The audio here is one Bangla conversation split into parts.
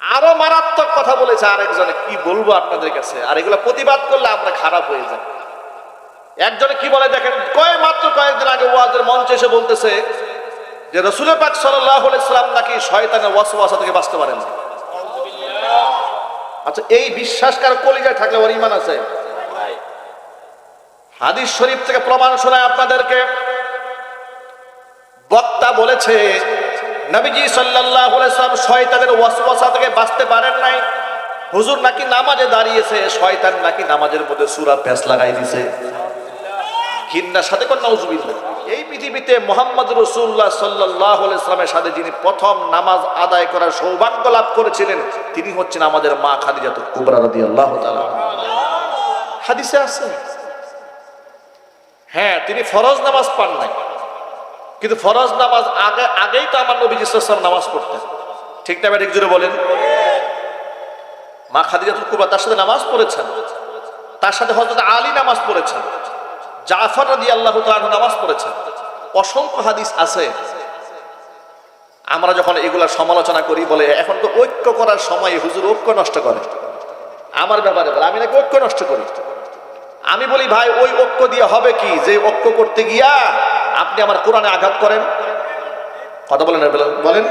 আরও মারাত্মক কথা বলেছে আরেকজনে, কি বলব আপনাদের কাছে? আর এগুলো প্রতিবাদ করলে আমরা খারাপ হয়ে যাই। একজনে কি বলে দেখেন, কয় মাত্র কয়েকদিন আগে ওয়াজের মঞ্চে এসে বলতেছে যে রসুলের পাক সাল্লাহ সাল্লাম নাকি শয়তানের ওয়াসওয়াসা থেকে বাঁচতে পারেন আচ্ছা এই বিশ্বাস কার কলিজায় থাকলে ওর ইমান আছে? হাদিস শরীফ থেকে প্রমাণ শোনায় আপনাদেরকে। বক্তা বলেছে নবীজি সাল্লাল্লাহু আলাইহি সাল্লাম শয়তানের ওয়াসওয়াসা থেকে বাঁচতে পারেন নাই। হুজুর নাকি নামাজে দাঁড়িয়েছে, শয়তান নাকি নামাজের মধ্যে সূরা প্যাঁচ লাগাই দিছে। ঘিন্নার সাথে কোন নাউজুবিল্লাহ। এই পৃথিবীতে মোহাম্মদ রসুল্লাহ সাল্লাহ ইসলামের সাথে যিনি প্রথম নামাজ আদায় করার সৌভাগ্য লাভ করেছিলেন, তিনি হচ্ছেন আমাদের মা খাদিজাত কুবরা রাদি আল্লাহ হাদিসে আছে? হ্যাঁ তিনি ফরজ নামাজ পান নাই। কিন্তু ফরজ নামাজ আগে, আগেই তো আমার নবী ইসলাম নামাজ পড়তেন। ঠিক না ঠিক জুড়ে বলেন। মা খাদিজাতুল কুবরা তার সাথে নামাজ পড়েছেন। তার সাথে হযরত আলী নামাজ পড়েছেন। জাফর রাদি আল্লাহ নামাজ পড়েছেন। অসংখ্য হাদিস আছে। আমরা যখন এগুলা সমালোচনা করি, বলে এখন তো ঐক্য করার সময় হুজুর ঐক্য নষ্ট করে। আমার ব্যাপারে বলে, আমি নাকি ঐক্য নষ্ট করি? আমি বলি, ভাই, ওই ঐক্য দিয়ে হবে কি? যে ঐক্য করতে গিয়া আপনি আমার কোরআনে আঘাত করেন? কথা বলেন বলেন।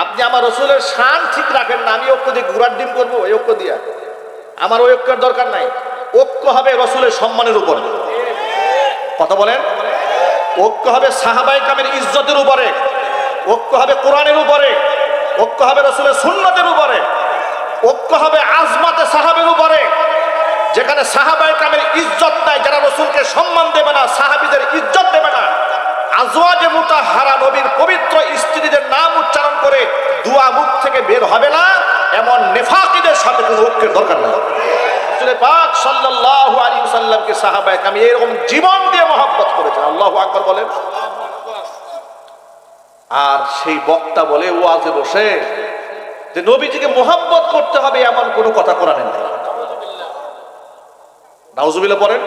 আপনি আমার রসুলের শান ঠিক রাখেন না, আমি ঐক্য দিয়ে ঘোরার ডিম করব, ওই ঐক্য দিয়া। আমার ওই ঐক্যের দরকার নাই। ঐক্য হবে রসুলের সম্মানের উপর। কথা বলেন। ঐক্য হবে সাহাবাই কামের ইজ্জতের উপরে। ঐক্য হবে কোরআনের উপরে। ঐক্য হবে রসুলের সুন্নতের উপরে। ঐক্য হবে আজমাতে সাহাবের উপরে যেখানে সাহাবাই কামের ইজ্জত নাই, যারা রসুলকে সম্মান দেবে না, সাহাবিদের ইজ্জত দেবে না। আজওয়াজে মুতাহারা নবীর পবিত্র স্ত্রীদের নাম উচ্চারণ করে দুয়া মুখ থেকে বের হবে না, এমন নেফাকিদের সাথে কোনো ঐক্যের দরকার নেই। সাহাবায়ে কাম এরকম করেছেন। আর সেই বক্তা বলে, ওয়াজে বসে, যে নবীজিকে মোহাব্বত করতে হবে এমন কোনো কথা কোরআনে নেই। নাউজুবিল্লাহ পড়েন।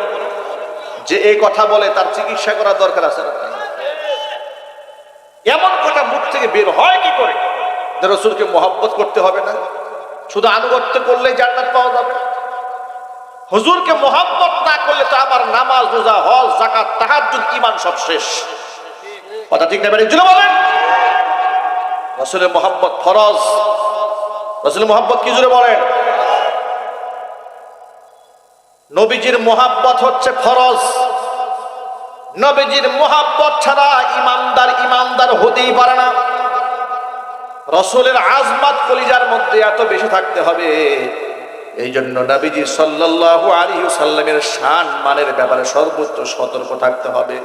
যে এই কথা বলে তার চিকিৎসা করার দরকার আছে না? এমন কথা মুখ থেকে বের হয় কি করে? যে রসুলকে মোহাব্বত করতে হবে না? শুধু আনুগত্য করলে জান্নাত পাওয়া যাবে? হুজুরকে মোহাম্মত না করলে তো আমার নামাজ, রোজা, হজ জাকাত তাহার তাহাজ্জুদ, ঈমান সব শেষ। কথা ঠিক না জুড়ে বলেন। রসুলের মোহাম্মত ফরজ। রসুলের মোহাম্মত কি জুড়ে বলেন? নবীজির মোহাব্বত হচ্ছে ফরজ। নবীজির মোহাব্বত ছাড়া ইমানদার ইমানদার হতেই পারে না। রসুলের আজমাত কলিজার মধ্যে এত বেশি থাকতে হবে। এই জন্য নবীজি সাল্লাল্লাহু আলাইহি সাল্লামের শান মানের ব্যাপারে সর্বোচ্চ সতর্ক থাকতে হবে।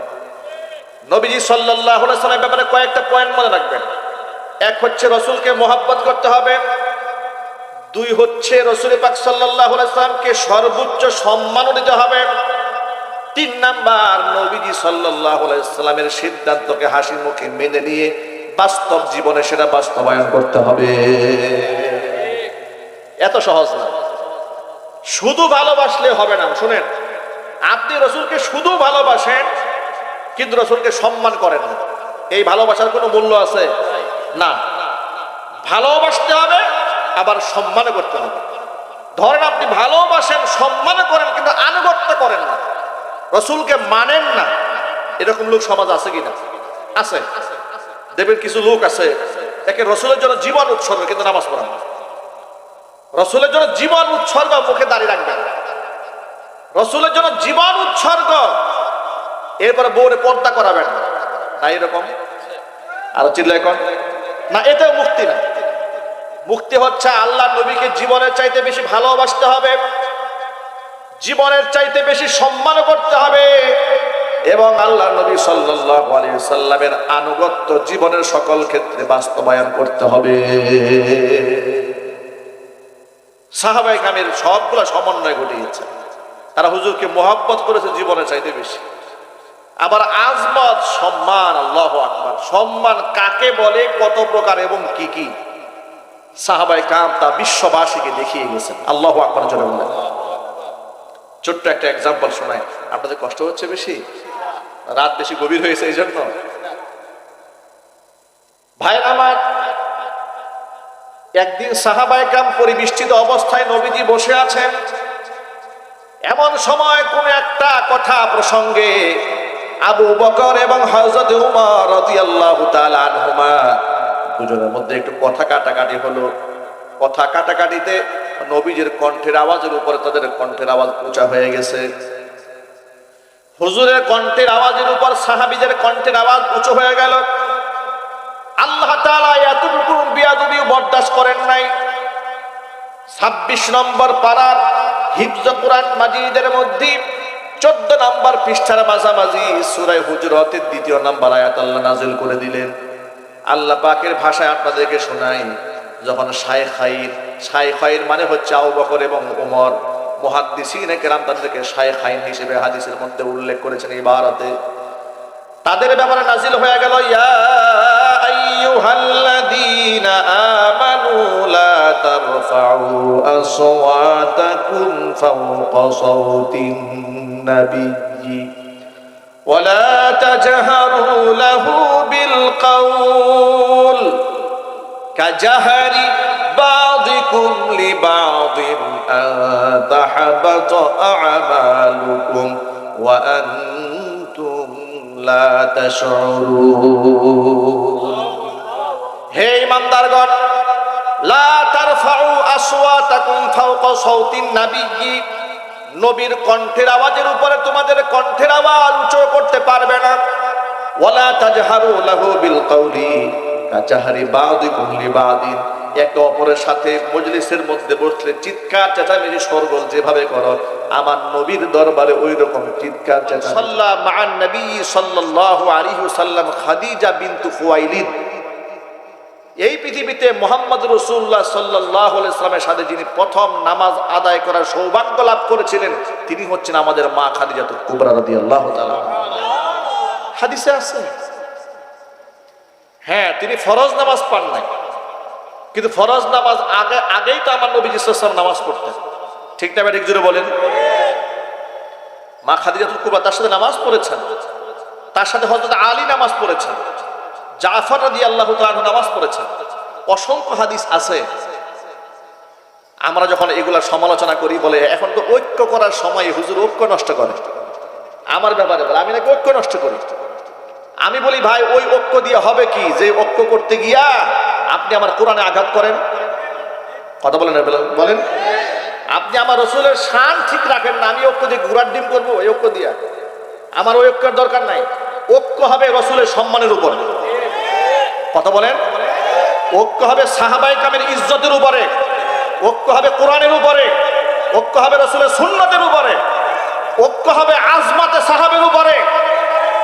নবীজি আলাইহি সাল্লামের ব্যাপারে কয়েকটা পয়েন্ট মনে রাখবেন। এক হচ্ছে রসুলকে মোহাব্বত করতে হবে। দুই হচ্ছে রসুল পাক আলাইহি সর্বোচ্চ সম্মানও দিতে হবে। তিন নাম্বার, নবীজি আলাইহি সিদ্ধান্তকে হাসি মুখে মেনে নিয়ে বাস্তব জীবনে সেটা বাস্তবায়ন করতে হবে। এত সহজ না। শুধু ভালোবাসলে হবে না, শুনেন। আপনি রসুলকে শুধু ভালোবাসেন, কিন্তু রসুলকে সম্মান করেন না। এই ভালোবাসার কোনো মূল্য আছে? না। ভালোবাসতে হবে আবার সম্মান করতে হবে। ধরেন আপনি ভালোবাসেন, সম্মান করেন, কিন্তু আনুগত্য করেন না। রসুলকে মানেন না। এরকম লোক সমাজ আছে কিনা? আছে। দেখবেন কিছু লোক আছে। একে রসুলের জন্য জীবন উৎসর্গ, কিন্তু নামাজ পড়ান রসুলের জন্য জীবন উৎসর্গ, মুখে দাঁড়িয়ে রাখবেন রসুলের জন্য জীবন উৎসর্গ। এরপরে বউরে পর্দা করাবেন না। এরকম? আরও চিল্লাই কন? না এতেও মুক্তি না। মুক্তি হচ্ছে আল্লাহ নবীকে জীবনের চাইতে বেশি ভালোবাসতে হবে, জীবনের চাইতে বেশি সম্মান করতে হবে এবং আল্লাহ নবী সাল্লাল্লাহু আলাইহি সাল্লামের আনুগত্য জীবনের সকল ক্ষেত্রে বাস্তবায়ন করতে হবে। সাহাবাই কামের সবগুলো সমন্বয় ঘটিয়েছে। তারা হুজুরকে মোহাব্বত করেছে জীবনের চাইতে বেশি। আবার আজমত, সম্মান, আল্লাহ আকবার। সম্মান কাকে বলে, কত প্রকার এবং কি কি? সাহাবাই কাম তা বিশ্ববাসীকে দেখিয়ে গেছেন। আল্লাহ আকবার বললেন ছোট্ট একটা এক্সাম্পল শোনায় আপনাদের কষ্ট হচ্ছে বেশি? রাত বেশি গভীর হয়েছে এই জন্য ভাই আমার, একদিন সাহাবায়কাম পরিবেষ্টিত অবস্থায় নবীজি বসে আছেন। এমন সময় কোন একটা কথা প্রসঙ্গে আবু বকর এবং হজরত উমর রাদিয়াল্লাহু তাআলা আনহুমা দুজনের মধ্যে একটু কথা কাটাকাটি হলো। কথা কাটাকাটিতে নবীজির কণ্ঠের আওয়াজের উপরে তাদের কণ্ঠের আওয়াজ উঁচা হয়ে গেছে। হুজুরের কণ্ঠের আওয়াজের উপর সাহাবীদের কণ্ঠের আওয়াজ উঁচু হয়ে গেল। আল্লাহ তাআলা এতটুকু বিয়াদবি বরদাস্ত করেন নাই। ছাব্বিশ নম্বর পাড়ার হিফজ কোরআন মাজিদের মধ্যে চোদ্দ নম্বর পৃষ্ঠার মাঝামাঝি সুরাই হুজরতের দ্বিতীয় নম্বর আয়াত আল্লাহ নাজিল করে দিলেন। আল্লাহ পাকের ভাষায় আপনাদেরকে শোনাই, যখন শায়েখাইন শায়েখাইন মানে হচ্ছে আবু বকর এবং ওমর মুহাদ্দিসিন তাদেরকে হিসেবে মধ্যে উল্লেখ করেছেন এই বারাতে। তাদের হয়ে গেল, ইয়া ولا تجهروا له بالقول كجهر بعضكم لبعض أن تحبط أعمالكم وأنتم لا تشعرون. هي من درغن لا ترفعوا أصواتكم فوق صوت النبي নবীর কণ্ঠের আওয়াজের উপরে তোমাদের কণ্ঠের আওয়াজ উঁচু করতে পারবে না। ওয়ালা তাজহারু লাহু বিল কওলি কাজাহারি বাদিকুম লিবাদিন একে অপরের সাথে মজলিসের মধ্যে বসলে চিৎকার, চেঁচামেচি সরগোল যেভাবে করো, আমার নবীর দরবারে ওই রকম চিৎকার চেঁচা সাল্লাহ মান নবী সাল্লাল্লাহু আলাইহি ওয়াসাল্লাম খাদিজা বিনতু খুয়াইলিদ। এই পৃথিবীতে মোহাম্মদ রসুল্লাহ সাল্লাহ ইসলামের সাথে যিনি প্রথম নামাজ আদায় করার সৌভাগ্য লাভ করেছিলেন, তিনি হচ্ছেন আমাদের মা খাদিজাত হাদিসে আছে? হ্যাঁ তিনি ফরজ নামাজ পান নাই। কিন্তু ফরজ নামাজ আগে, আগেই তো আমার নবী ইসলাম নামাজ পড়তেন। ঠিক না ঠিক জুড়ে বলেন? মা খাদিজাতুল কুবরা তার সাথে নামাজ পড়েছেন। তার সাথে হজরত আলী নামাজ পড়েছেন। জাফর রাদি আল্লাহ নামাজ পড়েছেন। অসংখ্য হাদিস আছে। আমরা যখন এগুলা সমালোচনা করি, বলে এখন তো ঐক্য করার সময় হুজুর ঐক্য নষ্ট করে। আমার ব্যাপারে বলে, আমি নাকি ঐক্য নষ্ট করি। আমি বলি, ভাই, ওই ঐক্য দিয়ে হবে কি? যে ঐক্য করতে গিয়া আপনি আমার কোরআনে আঘাত করেন? কথা বলেন বলেন আপনি আমার রসুলের শান ঠিক রাখেন না, আমি ঐক্য দিয়ে ঘুরার ডিম করব, ওই ঐক্য দিয়া। আমার ঐক্যের দরকার নাই। ঐক্য হবে রসুলের সম্মানের উপর। কথা বলেন। ঐক্য হবে সাহাবাই কামের ইজ্জতের উপরে। ঐক্য হবে কোরআনের উপরে। ঐক্য হবে রসুলের সুন্নতের উপরে। ঐক্য হবে আজমাতে সাহাবের উপরে।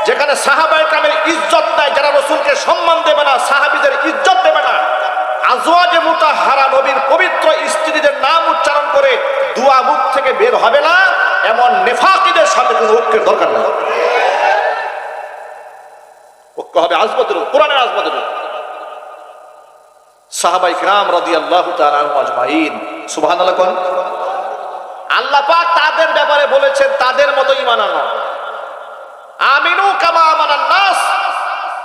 যেখানে সাহাবাই কামের ইজ্জত নাই, যারা রসুলকে সম্মান দেবে না, সাহাবিদের ইজ্জত দেবে না। আজওয়াজে মুতাহারা নবীর পবিত্র স্ত্রীদের নাম উচ্চারণ করে দুয়া মুখ থেকে বের হবে না, এমন নেফাকিদের সাথে কোনো ঐক্যের দরকার নেই। ঐক্য হবে আজমতের কোরআনের আজমতের সাহাবাই রাদিয়াল্লাহু তাআলা আনহুম আজমাইন। আল্লাহ পাক তাদের ব্যাপারে বলেছেন, তাদের মতো আনো। আমিনু কামা আমানান নাস।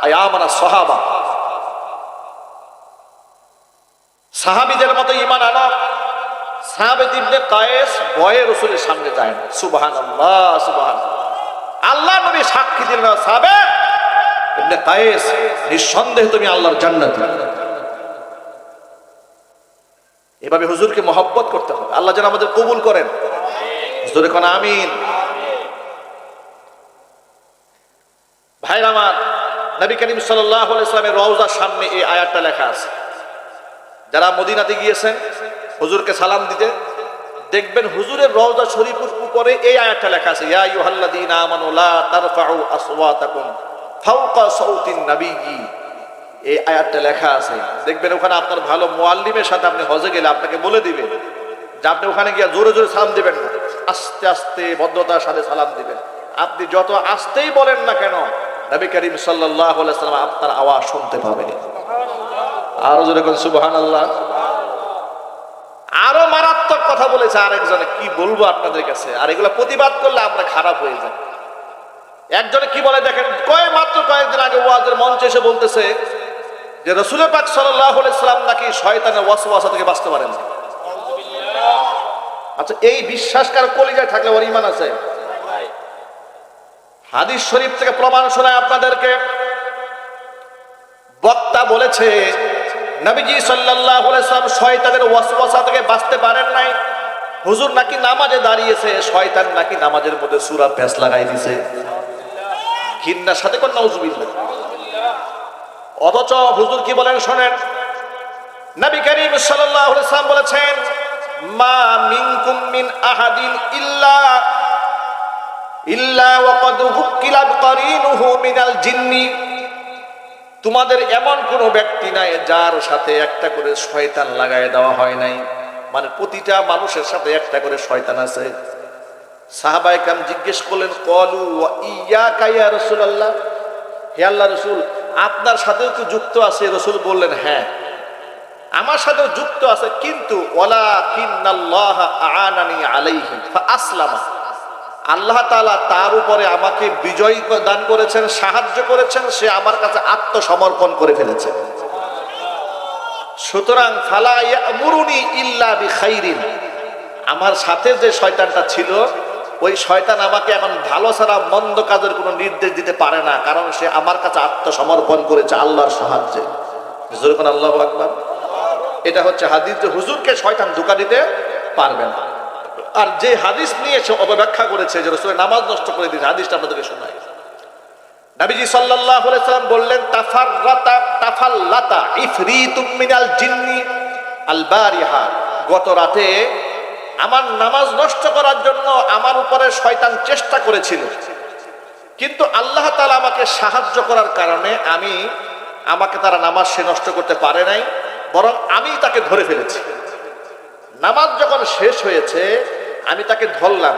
আই আমানা সাহাবা। সাহাবীদের মতো ঈমান আনো। কায়েস রাসূলের সামনে যায় না। সুবহানাল্লাহ আল্লাহ নবী সাক্ষী দিলেন সাহাবে ইবনে কায়েস নিঃসন্দেহে তুমি আল্লাহর জান্নাতি। এভাবে হুজুরকে মহব্বত করতে হবে। আল্লাহ যেন আমাদের কবুল করেন। হুজুরে কোন আমিন। ভাইর আমার, নবী করিম সাল্লাহ রওজার সামনে এই আয়াতটা লেখা আছে। যারা মদিনাতে গিয়েছেন, হুজুরকে সালাম দিতে, দেখবেন হুজুরের রওজা শরীফের উপরে এই আয়াতটা লেখা আছে, ইয়া আইয়ুহাল্লাযীনা আমানু লা তারফাউ আসওয়াতাকুম। ফাওকা সাউতিন নাবিয়্যি। এই আয়াতটা লেখা আছে। দেখবেন ওখানে আপনার ভালো মোয়াল্লিমের সাথে আপনি হজে গেলে আপনাকে বলে দিবে যে আপনি ওখানে গিয়ে জোরে জোরে সালাম দিবেন না। আস্তে আস্তে ভদ্রতার সাথে সালাম দিবেন। আপনি যত আস্তেই বলেন না কেন, নবী করিম সাল্লাহ সাল্লাম আপনার আওয়াজ শুনতে পাবে। আরও জোরে সুবহান আল্লাহ আরও মারাত্মক কথা বলেছে আরেকজনে। কি বলব আপনাদের কাছে? আর এগুলো প্রতিবাদ করলে আমরা খারাপ হয়ে যায় একজনে কি বলে দেখেন, কয় মাত্র কয়েকদিন আগে ওয়াজের মঞ্চে এসে বলতেছে যে রসুল পাক সাল্লাম নাকি শয়তানের ওয়াসওয়াসা থেকে বাঁচতে পারেন আচ্ছা এই বিশ্বাস কার কলিজায় থাকলে ওর ইমান আছে? হাদিস শরীফ থেকে প্রমাণ শোনায় আপনাদেরকে। বক্তা বলেছে, নবীজি সাল্লাম শয়তানের ওয়াসওয়াসা থেকে বাঁচতে পারেন নাই। হুজুর নাকি নামাজে দাঁড়িয়েছে, শয়তান নাকি নামাজের মধ্যে সূরা প্যাস লাগাই দিছে। ঘিন্নার সাথে কোন নাউজুবিল্লাহ। অথচ হুজুর কি বলেন শোনেন? নবী করিম সাল্লাল্লাহু আলাইহি সাল্লাম বলেছেন, মা মিনকুম মিন আহাদিন ইল্লা ইল্লা ওয়াকাদ হুক্কিলা করিনুহু মিনাল জিন্নি। তোমাদের এমন কোন ব্যক্তি নাই যার সাথে একটা করে শয়তান লাগায় দেওয়া হয় নাই। মানে প্রতিটা মানুষের সাথে একটা করে শয়তান আছে। সাহাবাই কাম জিজ্ঞেস করলেন, কলু ইয়া কাইয়া রসুল আল্লাহ হে আল্লাহ রসুল, আপনার সাথেও তো যুক্ত আছে? রসুল বললেন হ্যাঁ আমার সাথেও যুক্ত আছে, কিন্তু ওলা কিন্নাল্লাহ আনানি আলাইহি আসলামা আল্লাহ তাআলা তার উপরে আমাকে বিজয় দান করেছেন, সাহায্য করেছেন, সে আমার কাছে আত্মসমর্পণ করে ফেলেছে। সুতরাং, ফালা ইয়ামুরুনি ইল্লা বিখাইরিন। আমার সাথে যে শয়তানটা ছিল ওই শয়তান আমাকে এখন ভালো ছাড়া মন্দ কাজের কোনো নির্দেশ দিতে পারে না, কারণ সে আমার কাছে আত্মসমর্পণ করেছে আল্লাহর সাহায্যে। আল্লাহ আকবার। এটা হচ্ছে হাদিস যে হুজুরকে শয়তান ধোকা দিতে পারবে না। আর যে হাদিস নিয়ে সে অপব্যাখ্যা করেছে যে রসুলের নামাজ নষ্ট করে দিয়েছে, হাদিসটা আপনাদেরকে শোনাই। নবীজি সাল্লাল্লাহু আলাইহি সাল্লাম বললেন, তাফাররাতা, তাফাল্লাতা ইফরিতুম মিনাল জিন্নি আল বারিহা গত রাতে আমার নামাজ নষ্ট করার জন্য আমার উপরে শয়তান চেষ্টা করেছিল। কিন্তু আল্লাহ তাআলা আমাকে সাহায্য করার কারণে আমি আমাকে তারা নামাজ সে নষ্ট করতে পারে নাই, বরং আমি তাকে ধরে ফেলেছি। নামাজ যখন শেষ হয়েছে, আমি তাকে ধরলাম।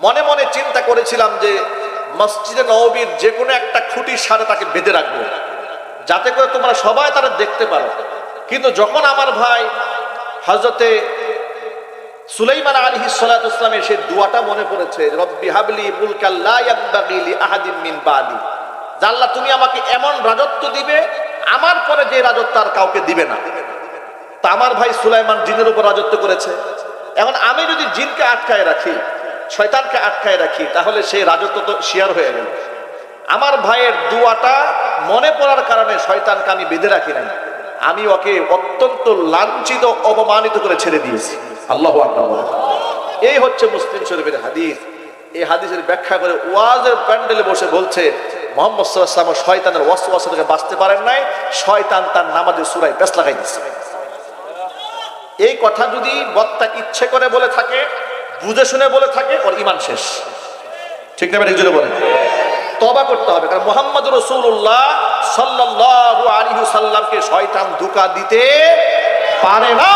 মনে মনে চিন্তা করেছিলাম যে মসজিদে নবীর যে কোনো একটা খুঁটির সাথে তাকে বেঁধে রাখব, যাতে করে তোমরা সবাই তারা দেখতে পারো। কিন্তু যখন আমার ভাই হজরতে সুলাইমান আলী সালাতামের সেই দুয়াটা মনে পড়েছে, রব্বি হাবলি মুলকাল্লা আহাদিন মিন বাদি। জাল্লা তুমি আমাকে এমন রাজত্ব দিবে, আমার পরে যে রাজত্ব আর কাউকে দিবে না। তা আমার ভাই সুলাইমান জিনের উপর রাজত্ব করেছে। এখন আমি যদি জিনকে আটকায় রাখি, শয়তানকে আটকায় রাখি, তাহলে সেই রাজত্ব তো শেয়ার হয়ে গেল। আমার ভাইয়ের দুয়াটা মনে পড়ার কারণে শয়তানকে আমি বেঁধে রাখি নাই। আমি ওকে অত্যন্ত লাঞ্ছিত, অপমানিত করে ছেড়ে দিয়েছি। আল্লাহ এই হচ্ছে মুসলিম শরীফের হাদিস। এই হাদিসের ব্যাখ্যা করে ওয়াজের প্যান্ডেলে বসে বলছে, মোহাম্মদ সাল্লাহ শয়তানের ওয়াসওয়াসা থেকে বাঁচতে পারেন নাই, শয়তান তার নামাজে সুরাই পেস লাগাই দিচ্ছে এই কথা যদি বক্তা ইচ্ছে করে বলে থাকে, বুঝে শুনে বলে থাকে, ওর ইমান শেষ। ঠিক না ঠিক বলেন। তবা করতে হবে, কারণ মোহাম্মদ রসুল্লাহ সাল্লাহ আলী সাল্লামকে শয়তান ধোকা দিতে পারে না।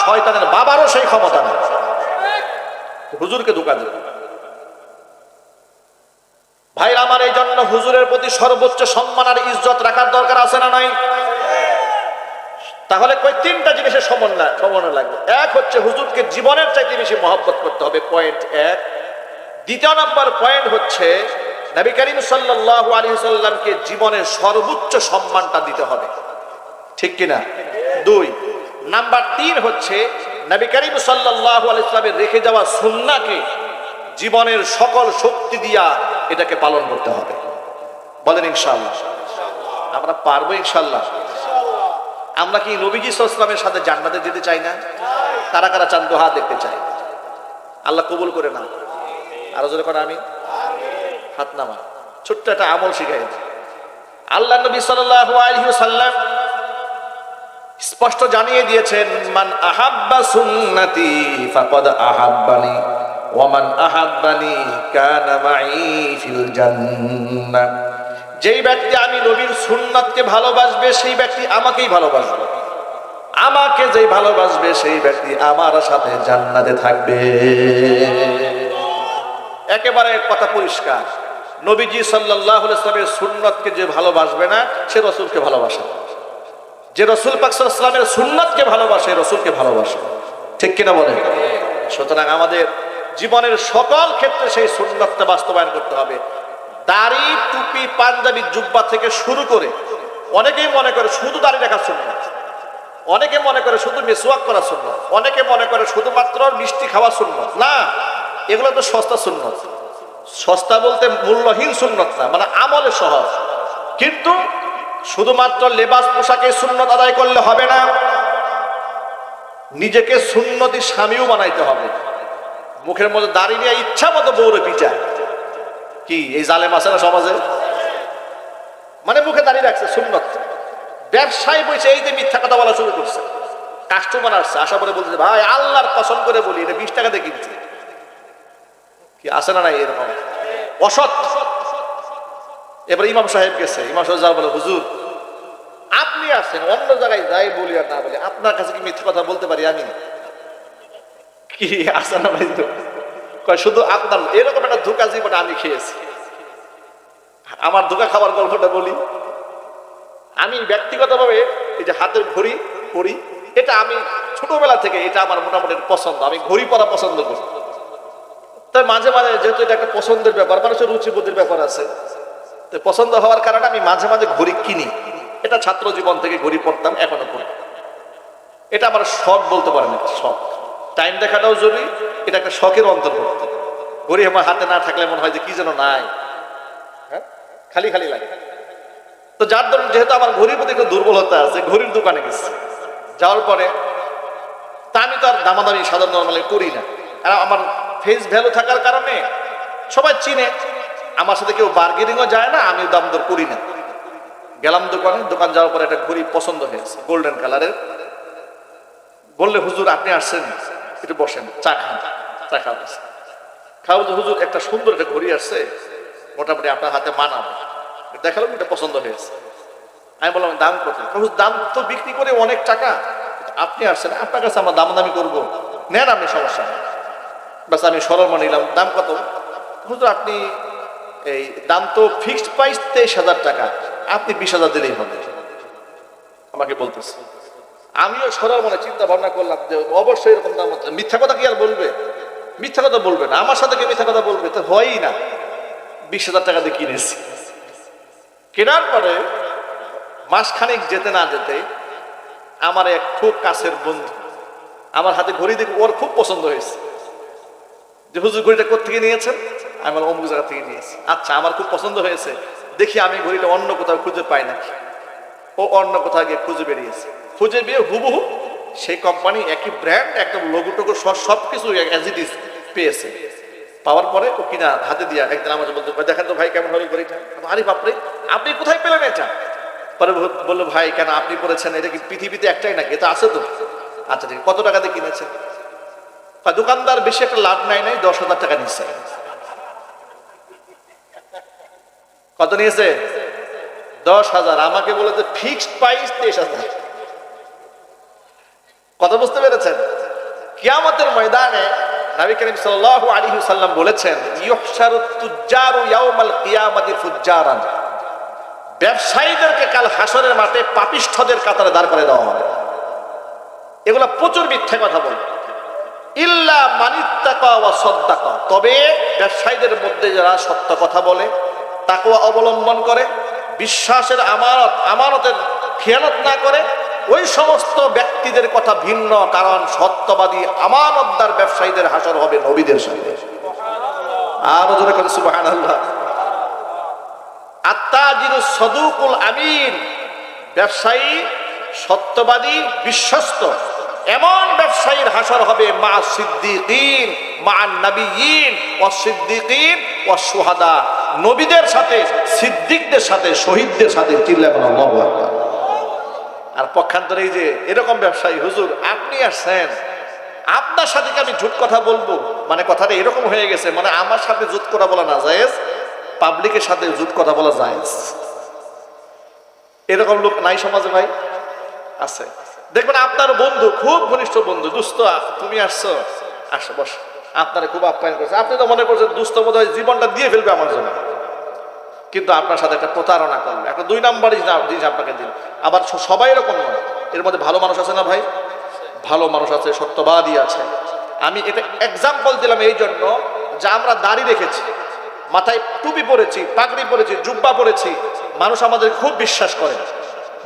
শয়তানের বাবারও সেই ক্ষমতা নেই। হুজুরকে ধোকা দেবে ভাই আমার এই জন্য হুজুরের প্রতি সর্বোচ্চ সম্মান আর ইজ্জত রাখার দরকার আছে না নাই? তাহলে কই তিনটা জিনিসের সমন্বয় সমন্বয় লাগবে। এক হচ্ছে হুজুরকে জীবনের চাইতে বেশি মহব্বত করতে হবে পয়েন্ট এক। দ্বিতীয় নম্বর পয়েন্ট হচ্ছে নবী করিম সাল্লাল্লাহু আলাইহি সাল্লামকে জীবনের সর্বোচ্চ সম্মানটা দিতে হবে। ঠিক কিনা? দুই নাম্বার তিন হচ্ছে, নবী করিম সাল্লাল্লাহু আলাইহি সাল্লামের রেখে যাওয়া সুন্নাহকে জীবনের সকল শক্তি দিয়া এটাকে পালন করতে হবে। বলেন ইনশাআল্লাহ। আমরা পারব ইনশাআল্লাহ। আমরা কি নবীজি ইসলামের সাথে জান্নাতে যেতে চাই না? কারা কারা চান দোহা দেখতে চাই? আল্লাহ কবুল করে না আরও জোরে করে আমি হাত নামা ছোট্ট একটা আমল শিখাই। আল্লাহ নবী সাল্লাল্লাহু আলাইহি সাল্লাম স্পষ্ট জানিয়ে দিয়েছেন, মান আহাব্বা সুন্নতি ফাকাদ আহাব্বানি ওয়ামান আহাব্বানি কানা মাই ফিল জান্নাহ যেই ব্যক্তি আমি নবীর সুন্নাতকে ভালোবাসবে, সেই ব্যক্তি আমাকেই ভালোবাসবে। আমাকে যেই ভালোবাসবে, সেই ব্যক্তি আমার সাথে জান্নাতে থাকবে। একেবারে কথা পরিষ্কার, নবীজি সাল্লাহ ইসলামের সুন্নতকে যে ভালোবাসবে না, সে রসুলকে ভালোবাসে। যে রসুল পাকসালামের সুন্নতকে ভালোবাসে রসুলকে ভালোবাসে। ঠিক কিনা বলে সুতরাং আমাদের জীবনের সকল ক্ষেত্রে সেই সুন্নতটা বাস্তবায়ন করতে হবে। দাড়ি, টুপি, পাঞ্জাবি, জুব্বা থেকে শুরু করে অনেকেই মনে করে শুধু দাঁড়িয়ে রাখার শূন্য অনেকে মনে করে শুধু মেসোয়াক করা শূন্য অনেকে মনে করে শুধুমাত্র মিষ্টি খাওয়া শূন্য না, এগুলো তো সস্তা শূন্য সস্তা বলতে মূল্যহীন সুন্নত না মানে আমলে সহজ। কিন্তু শুধুমাত্র লেবাস পোশাকে সুন্নত আদায় করলে হবে না, নিজেকে সুন্নতি স্বামীও বানাইতে হবে। মুখের মধ্যে দাঁড়িয়ে নিয়ে ইচ্ছা মতো বউরে পিচায় কি, এই জালেম আছে না সমাজে? মানে মুখে দাঁড়িয়ে রাখছে, সুন্নত। ব্যবসায় বসে এই যে মিথ্যা কথা বলা শুরু করছে। কাস্টমার আসছে, আশা করে বলছে ভাই, আল্লাহর কসম করে বলি, এটা বিশ টাকা দিয়ে কিনছে। কি আসে না নাই এরকম? অসৎ। এবার ইমাম সাহেব গেছে। ইমাম সাহেব যা বলে, হুজুর, আপনি আসছেন, অন্য জায়গায় যাই বলি আর না বলি। আপনার কাছে কি মিথ্যা কথা বলতে পারি আমি? কি, আসে না ভাই তো। শুধু আপনার, এরকম একটা ধোকা জীবনে আমি খেয়েছি। আমার ধোকা খাবার গল্পটা বলি। আমি ব্যক্তিগতভাবে এই যে হাতের ঘড়ি পরি, এটা আমি ছোটবেলা থেকে এটা আমার মোটামুটি পছন্দ। আমি ঘড়ি পরা পছন্দ করি। তাই মাঝে মাঝে যেহেতু এটা একটা পছন্দের ব্যাপার, মানুষের রুচিবোধের ব্যাপার আছে পছন্দ হওয়ার কারণে আমি মাঝে মাঝে ঘড়ি কিনি। এটা ছাত্র জীবন থেকে ঘড়ি পড়তাম, এখনও পড়ি। এটা আমার শখ বলতে পারেন শখ। টাইম দেখাটাও জরুরি, এটা একটা শখের অন্তর্ভুক্ত। ঘড়ি আমার হাতে না থাকলে মনে হয় যে কি যেন নাই। হ্যাঁ? খালি খালি লাগে। তো যার ধরুন যেহেতু আমার ঘড়ির প্রতি একটু দুর্বলতা আছে, ঘড়ির দোকানে গেছি। যাওয়ার পরে তা আমি তো আর দামাদামি সাধারণ নর্মালি করি না। আর আমার ফেস ভ্যালু থাকার কারণে সবাই চিনে। আমার সাথে কেউ বার্গেনিংও যায় না, আমি দাম দর করি না। গেলাম দোকানে, দোকান যাওয়ার পরে একটা ঘড়ি পছন্দ হয়েছে গোল্ডেন কালারের বললে, হুজুর, আপনি আসছেন? একটু বসেন, চা খান, চা খাওয়া খাওয়া হুজুর, একটা সুন্দর একটা ঘড়ি আসছে, মোটামুটি আপনার হাতে মানাবে। দেখালাম, এটা পছন্দ হয়েছে। আমি বললাম, দাম কত? দাম তো বিক্রি করে অনেক টাকা। আপনি আসছেন, আপনার কাছে আমরা দামাদামি করব। নেন আপনি, সমস্যা নেই। বাস আমি সরল নিলাম, দাম কত? হুজুর, আপনি এই দাম তো ফিক্সড প্রাইস তেইশ হাজার টাকা। আপনি বিশ হাজার দিলেই হবে। আমাকে বলতেছে। আমিও সরল মনে চিন্তা ভাবনা করলাম যে অবশ্যই এরকম দাম মিথ্যা কথা কি আর বলবে? মিথ্যা কথা বলবে না। আমার সাথে কি মিথ্যা কথা বলবে? তো হয়ই না। বিশ হাজার টাকা দিয়ে কিনেছি। কেনার পরে মাসখানেক যেতে না যেতে আমার এক খুব কাছের বন্ধু, আমার হাতে ঘড়ি দেখে ওর খুব পছন্দ হয়েছে। যে হুজুর ঘড়িটা কোথেকে নিয়েছেন? আমি অমুক জায়গা থেকে নিয়েছি আচ্ছা আমার খুব পছন্দ হয়েছে। দেখি আমি ঘড়িটা অন্য কোথাও খুঁজে পাই নাকি? ও অন্য কোথাও গিয়ে খুঁজে বেরিয়েছে খুঁজে বেরিয়ে হুবহু সেই কোম্পানি একই ব্র্যান্ড একদম লোগো টোগো সব কিছু অ্যাজ ইট পেয়েছে। পাওয়ার পরে ও কিনা হাতে দিয়া একদিন আমাকে বলতে দেখেন তো ভাই, কেমন হবে ঘড়িটা? আরে বাপরে, আপনি কোথায় পেলেন এটা? পরে বলল ভাই, কেন আপনি পড়েছেন? এটা কি পৃথিবীতে একটাই নাকি? এটা আছে তো? আচ্ছা ঠিক। কত টাকা দিয়ে কিনেছেন? দোকানদার বেশি একটা লাভ নাই নাই, দশ হাজার টাকা নিচ্ছে কত নিয়েছে? দশ হাজার। আমাকে বলেছে, ফিক্সড প্রাইস তেইশ হাজার। কথা বুঝতে পেরেছেন? কিয়ামতের ময়দানে নবী করিম সাল্লাল্লাহু আলাইহি সাল্লাম বলেছেন তুজ্জারু ইয়াউমাল কিয়ামাতি ফুজ্জারান। ব্যবসায়ীদেরকে কাল হাসরের মাঠে পাপিষ্ঠদের কাতারে দাঁড় করে দেওয়া হবে। এগুলো প্রচুর মিথ্যা কথা বলে। ইল্লা মানিত্তাকা ওয়া সদ্দাকা। তবে ব্যবসায়ীদের মধ্যে যারা সত্য কথা বলে তাকওয়া অবলম্বন করে, বিশ্বাসের আমানত, আমানতের খেয়ানত না করে, ওই সমস্ত ব্যক্তিদের কথা ভিন্ন কারণ, সত্যবাদী, আমানতদার ব্যবসায়ীদের হাসর হবে নবীদের সাথে আরও করে সুবহানাল্লাহ। আত্মাজির সদুকুল আমিন। ব্যবসায়ী, সত্যবাদী, বিশ্বস্ত। এমন ব্যবসায়ীর হাসর হবে মা সিদ্দিকিন, মা নবীন, ও সিদ্দিকিন, ও সুহাদা। নবীদের সাথে, সিদ্দিকদের সাথে, শহীদদের সাথে আকবার। আর পক্ষান্তরে এই যে, এরকম ব্যবসায়ী, হুজুর, আপনি আসছেন, আপনার সাথে কি আমি ঝুট কথা বলব? মানে কথাটা এরকম হয়ে গেছে মানে আমার সাথে জুট কথা বলা না জায়েজ, পাবলিকের সাথে জুট কথা বলা জায়েজ। এরকম লোক নাই সমাজে ভাই? আছে। দেখবেন আপনার বন্ধু, খুব ঘনিষ্ঠ বন্ধু, দুস্থ তুমি আসছো, আসো, বস। আপনারা খুব আপ্যায়ন করছে। আপনি তো মনে করছেন দুস্থ বোধ হয় জীবনটা দিয়ে ফেলবে আমার জন্য। কিন্তু আপনার সাথে একটা প্রতারণা করবে একটা দুই নাম্বার জিনিস আপনাকে দিল। আবার সবাই এরকম নয়। এর মধ্যে ভালো মানুষ আছে না ভাই? ভালো মানুষ আছে, সত্যবাদী আছে। আমি এটা এক্সাম্পল দিলাম এই জন্য যে আমরা দাড়ি রেখেছি। মাথায় টুপি পরেছি, পাগড়ি পরেছি, জুব্বা পরেছি। মানুষ আমাদের খুব বিশ্বাস করে।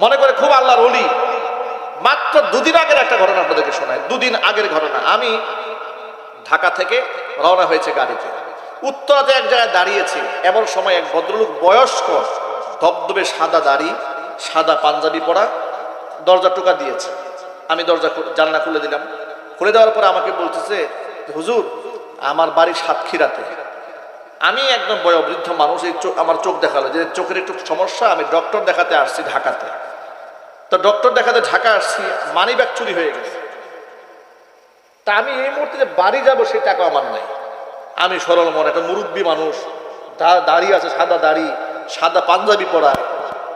মনে করে খুব আল্লাহর অলি মাত্র দুদিন আগের একটা ঘটনা আপনাদেরকে শোনায় দুদিন আগের ঘটনা। আমি ঢাকা থেকে রওনা হয়েছে গাড়িতে। উত্তরাতে এক জায়গায় দাঁড়িয়েছি, এমন সময় এক ভদ্রলোক বয়স্ক, ধবধবে সাদা দাড়ি, সাদা পাঞ্জাবি পরা, দরজা টোকা দিয়েছে। আমি দরজা জানলা খুলে দিলাম। খুলে দেওয়ার পরে আমাকে বলতেছে, হুজুর, আমার বাড়ি সাতক্ষীরাতে। আমি একদম বয়োবৃদ্ধ মানুষ, এই চোখ আমার চোখ দেখাল যে চোখের একটু সমস্যা, আমি ডক্টর দেখাতে আসছি ঢাকাতে। তো ডক্টর দেখাতে ঢাকা আসছি মানি ব্যাগ চুরি হয়ে গেছে। তা আমি এই মুহূর্তে যে বাড়ি যাব, সে টাকা আমার নাই। আমি সরল মনে, একটা মুরব্বী মানুষ দাড়ি আছে, সাদা দাড়ি, সাদা পাঞ্জাবি পরা।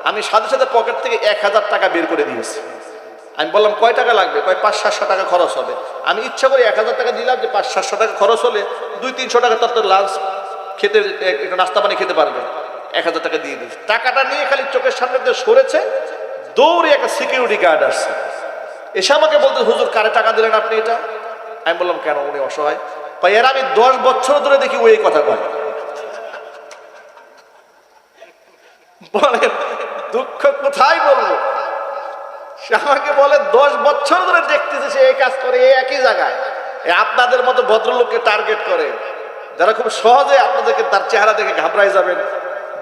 আমি সাথে সাথে পকেট থেকে এক হাজার টাকা বের করে দিয়েছি। আমি বললাম, কয় টাকা লাগবে? কয়, পাঁচ সাতশো টাকা খরচ হবে। আমি ইচ্ছা করে এক হাজার টাকা দিলাম যে পাঁচ সাতশো টাকা খরচ হলে দুই, তিনশো টাকা তোর তো লাঞ্চ খেতে একটু নাস্তা পানি খেতে পারবে। এক হাজার টাকা দিয়ে দিয়েছি। টাকাটা নিয়ে খালি চোখের সামনে সরেছে দৌড়ে একটা সিকিউরিটি গার্ড আসছে। এসে আমাকে বলতে, হুজুর, কারে টাকা দিলেন আপনি এটা? আমি বললাম, কেন? উনি অসহায়। কয়, এর আমি দশ বছর ধরে দেখি ওই কথা কয়। বলেন, দুঃখ কোথায় বলব? সে আমাকে বলে, দশ বছর ধরে দেখতেছে সে এই কাজ করে, এই একই জায়গায়। আপনাদের মতো ভদ্রলোককে টার্গেট করে। যারা খুব সহজে আপনাদেরকে তার চেহারা দেখে ঘাবড়াই যাবেন।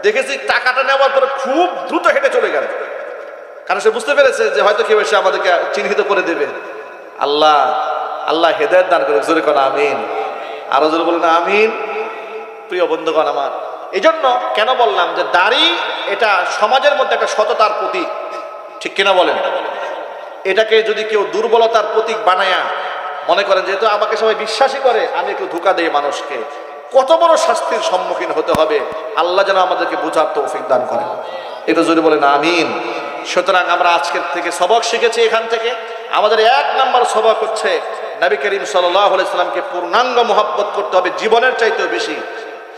দেখেছি টাকাটা নেওয়ার পরে খুব দ্রুত হেঁটে চলে গেল। কারণ সে বুঝতে পেরেছে যে হয়তো কেউ এসে আমাদেরকে চিহ্নিত করে দেবে। আল্লাহ আল্লাহ হেদায়ত দান করে জোরে করা আমিন। আরও জোরে বলেন, আমিন। প্রিয় বন্ধুগণ আমার এই জন্য কেন বললাম যে দাড়ি এটা সমাজের মধ্যে একটা সততার প্রতীক। ঠিক কিনা বলেন? এটাকে যদি কেউ দুর্বলতার প্রতীক বানায়া, মনে করেন যেহেতু আমাকে সবাই বিশ্বাসী করে, আমি একটু ধোকা দেই মানুষকে। কত বড় শাস্তির সম্মুখীন হতে হবে। আল্লাহ যেন আমাদেরকে বোঝার তৌফিক দান করেন। এটা যদি বলেন, আমিন। সুতরাং আমরা আজকের থেকে সবক শিখেছি এখান থেকে। আমাদের এক নাম্বার সবক হচ্ছে নবী করিম সাল্লামকে পূর্ণাঙ্গ মোহাব্বত করতে হবে, জীবনের চাইতেও বেশি।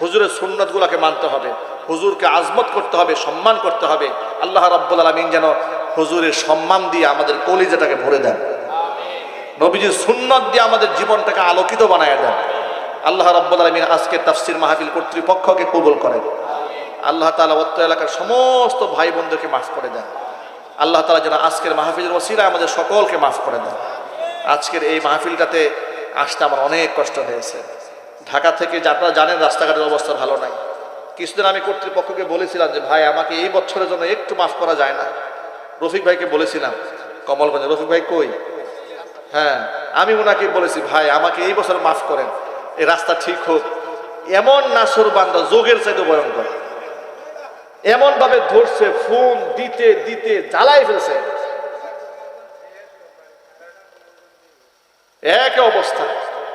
হুজুরের সুন্নতগুলোকে মানতে হবে, হুজুরকে আজমত করতে হবে, সম্মান করতে হবে। আল্লাহ রাব্বুল আলমিন যেন হুজুরের সম্মান দিয়ে আমাদের কলিজাটাকে ভরে দেন। নবীজির সুন্নত দিয়ে আমাদের জীবনটাকে আলোকিত বানায় দেন। আল্লাহ রাব্বুল আলমিন আজকে তাফসির মাহফিল কর্তৃপক্ষকে কবুল করেন। আল্লাহ তালা অত্ত এলাকার সমস্ত ভাই বোনদেরকে মাফ করে দেন। আল্লাহ তালা যেন আজকের মাহফিলের ওসিলায় আমাদের সকলকে মাফ করে দেন। আজকের এই মাহফিলটাতে আসতে আমার অনেক কষ্ট হয়েছে। ঢাকা থেকে যে আপনারা জানেন রাস্তাঘাটের অবস্থা ভালো নাই। কিছুদিন আমি কর্তৃপক্ষকে বলেছিলাম যে, ভাই, আমাকে এই বছরের জন্য একটু মাফ করা যায় না। রফিক ভাইকে বলেছিলাম। কমলগঞ্জে রফিক ভাই কই? হ্যাঁ আমি ওনাকে বলেছি, ভাই, আমাকে এই বছর মাফ করেন। এই রাস্তা ঠিক হোক। এমন নাসর বান্দা, যোগের চাইতে ভয়ঙ্কর। এমন ভাবে ধরছে, ফোন দিতে দিতে জ্বালাই ফেলছে। এক অবস্থা।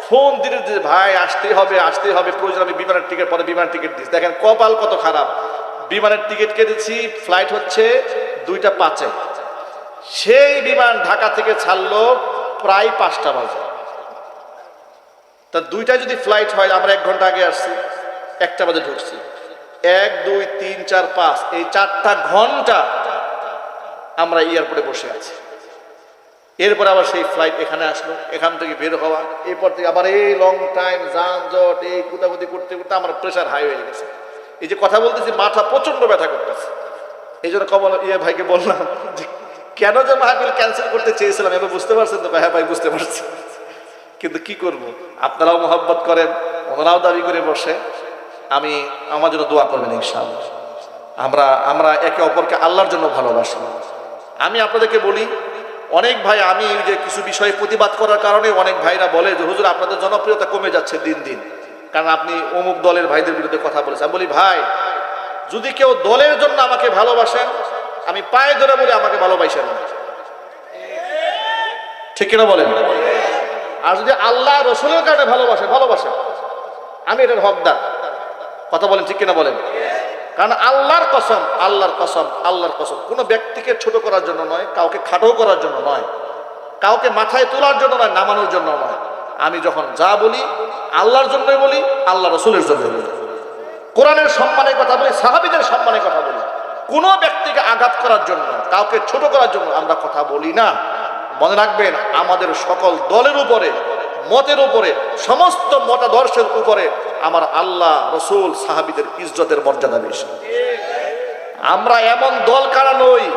ফোন দিতে দিতে, ভাই, আসতে হবে আসতে হবে, প্রয়োজন আমি বিমানের টিকিট, পরে বিমান টিকিট দিচ্ছি দেখেন, কপাল কত খারাপ। বিমানের টিকিট কেটেছি ফ্লাইট হচ্ছে দুইটা পাঁচে। সেই বিমান ঢাকা থেকে ছাড়লো প্রায় পাঁচটা বাজে। তা দুইটা যদি ফ্লাইট হয়, আমরা এক ঘণ্টা আগে আসছি, একটা বাজে ঢুকছি। এক, দুই, তিন, চার, পাঁচ, এই চারটা ঘণ্টা আমরা এয়ারপোর্টে বসে আছি। এরপর আবার সেই ফ্লাইট এখানে আসলো, এখান থেকে বের হওয়া, এরপর থেকে আবার এই লং টাইম যানজট, এই কুতাকুতি করতে করতে আমার প্রেশার হাই হয়ে গেছে। এই যে কথা বলতেছি, মাথা প্রচণ্ড ব্যথা করতেছে। এই জন্য কমল ইয়ে ভাইকে বললাম যে, কেন যে মাহফিল ক্যান্সেল করতে চেয়েছিলাম? এবার বুঝতে পারছেন তো হ্যাঁ ভাই বুঝতে পারছি। কিন্তু কি করব? আপনারাও মোহাব্বত করেন, ওনারাও দাবি করে বসে। আমি আমার জন্য দোয়া করবেন ইনশাআল্লাহ। আমরা আমরা একে অপরকে আল্লাহর জন্য ভালোবাসি। আমি আপনাদেরকে বলি, অনেক ভাই আমি যে কিছু বিষয়ে প্রতিবাদ করার কারণে অনেক ভাইরা বলে যে, হুজুর, আপনাদের জনপ্রিয়তা কমে যাচ্ছে দিন দিন। কারণ আপনি অমুক দলের ভাইদের বিরুদ্ধে কথা বলেছেন। বলি, ভাই, যদি কেউ দলের জন্য আমাকে ভালোবাসেন, আমি পায়ে ধরে বলে আমাকে ভালোবাসেন ঠিক কিনা বলেন? আর যদি আল্লাহ রসুলের কারণে ভালোবাসে ভালোবাসে আমি এটার হকদার। কথা বলেন ঠিক কিনা বলেন? কারণ আল্লাহর কসম আল্লাহর কসম আল্লাহর কসম। কোনো ব্যক্তিকে ছোট করার জন্য নয়, কাউকে খাটো করার জন্য নয়, কাউকে মাথায় তোলার জন্য নয়, নামানোর জন্য নয়। আমি যখন যা বলি, আল্লাহর জন্যই বলি, আল্লাহ রসুলের জন্য বলি। কোরআনের সম্মানের কথা বলি, সাহাবিদের সম্মানের কথা বলি। কোনো ব্যক্তিকে আঘাত করার জন্য কাউকে ছোট করার জন্য আমরা কথা বলি না। মনে রাখবেন, আমাদের সকল দলের উপরে, মতের উপরে, সমস্ত মতাদর্শের উপরে আমার আল্লাহ, রসুল, সাহাবিদের ইজ্জতের মর্যাদা বেশি। আমরা এমন দল কারা নই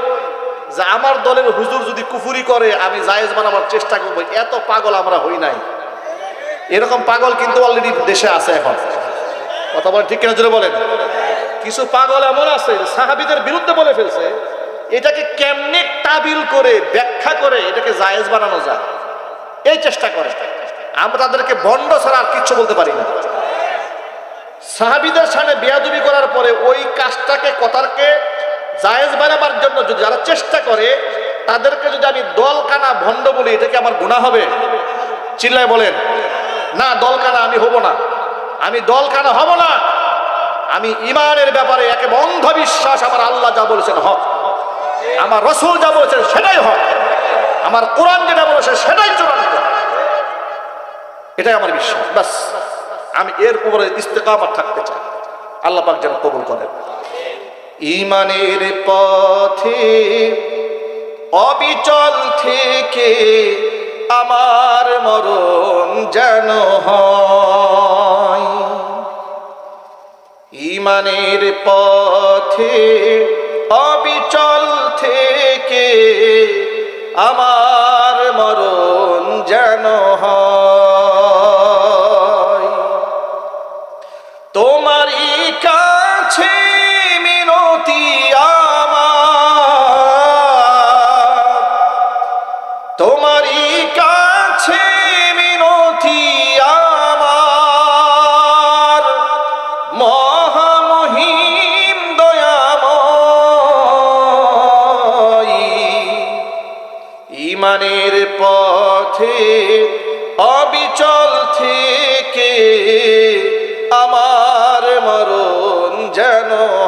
যে আমার দলের হুজুর যদি কুফুরি করে, আমি জায়েজ বানাবার চেষ্টা করব। এত পাগল আমরা হই নাই। এরকম পাগল কিন্তু অলরেডি দেশে আছে এখন। কথা বলেন ঠিক কিনা বলেন? কিছু পাগল এমন আছে সাহাবিদের বিরুদ্ধে বলে ফেলছে, এটাকে কেমনে তাবিল করে, ব্যাখ্যা করে এটাকে জায়েজ বানানো যায়? এই চেষ্টা করে। আমরা তাদেরকে বন্ড ছাড়া আর কিচ্ছু বলতে পারি না। সাহাবিদের সামনে বেয়াদবি করার পরে ওই কাজটাকে কথারকে জায়েজ বানাবার জন্য যদি যারা চেষ্টা করে, তাদেরকে যদি আমি দলকানা ভণ্ড বলি এটা কি আমার গুণা হবে? চিল্লায় বলেন, না, দলকানা আমি হব না। আমি দলকানা হব না। আমি ইমানের ব্যাপারে একে অন্ধবিশ্বাস আমার আল্লাহ যা বলেছেন হক। আমার রসুল যা বলেছেন সেটাই হক। আমার কোরআন যেটা বলেছে সেটাই চূড়ান্ত। এটাই আমার বিশ্বাস। ব্যাস। আমি এর উপরে ইস্তেকামাত থাকতে চাই। আল্লাহ পাক যেন কবুল করেন। ইমানের পথে অবিচল থেকে আমার মরণ যেন ইমানের পথে অবিচল থেকে আমার মরণ যেন হয়।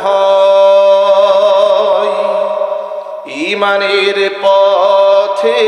হয়। ইমানের পথে